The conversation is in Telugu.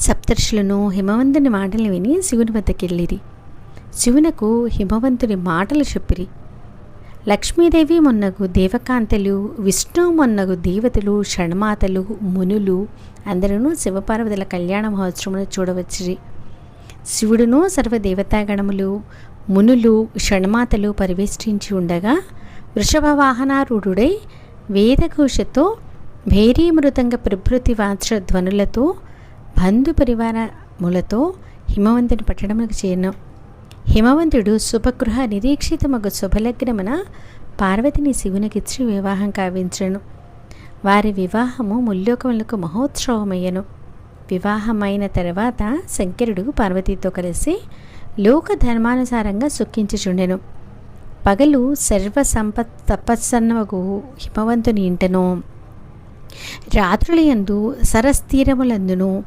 సప్తర్షులను హిమవంతుని మాటలు విని శివుని వద్దకెళ్ళిరి. శివునకు హిమవంతుని మాటలు చెప్పిరి. లక్ష్మీదేవి మొన్నగు దేవకాంతలు విష్ణు మొన్నగు దేవతలు షణ్మాతలు మునులు అందరూ శివపార్వతుల కళ్యాణ మహోత్సవమును చూడవచ్చిరి. శివుడును సర్వదేవతాగణములు మునులు షణ్మాతలు పరివేష్టించి ఉండగా వృషభ వాహనారూఢుడై వేదఘోషతో భేరీ మృదంగ ప్రభృతి వాచ ధ్వనులతో బంధు పరివారములతో హిమవంతుని పట్టణములకు చేరిన. హిమవంతుడు శుభగృహ నిరీక్షితమగు శుభలగ్నమున పార్వతిని శివునికిచ్చి వివాహం కావించను. వారి వివాహము ముల్లోకములకు మహోత్సవమయ్యను. వివాహమైన తర్వాత శంకరుడు పార్వతితో కలిసి లోక ధర్మానుసారంగా సుఖించుచుండెను. పగలు సర్వ సంపత్ తపస్సన్నవకు హిమవంతుని ఇంటను. రాత్రులయందు సరస్థీరములందును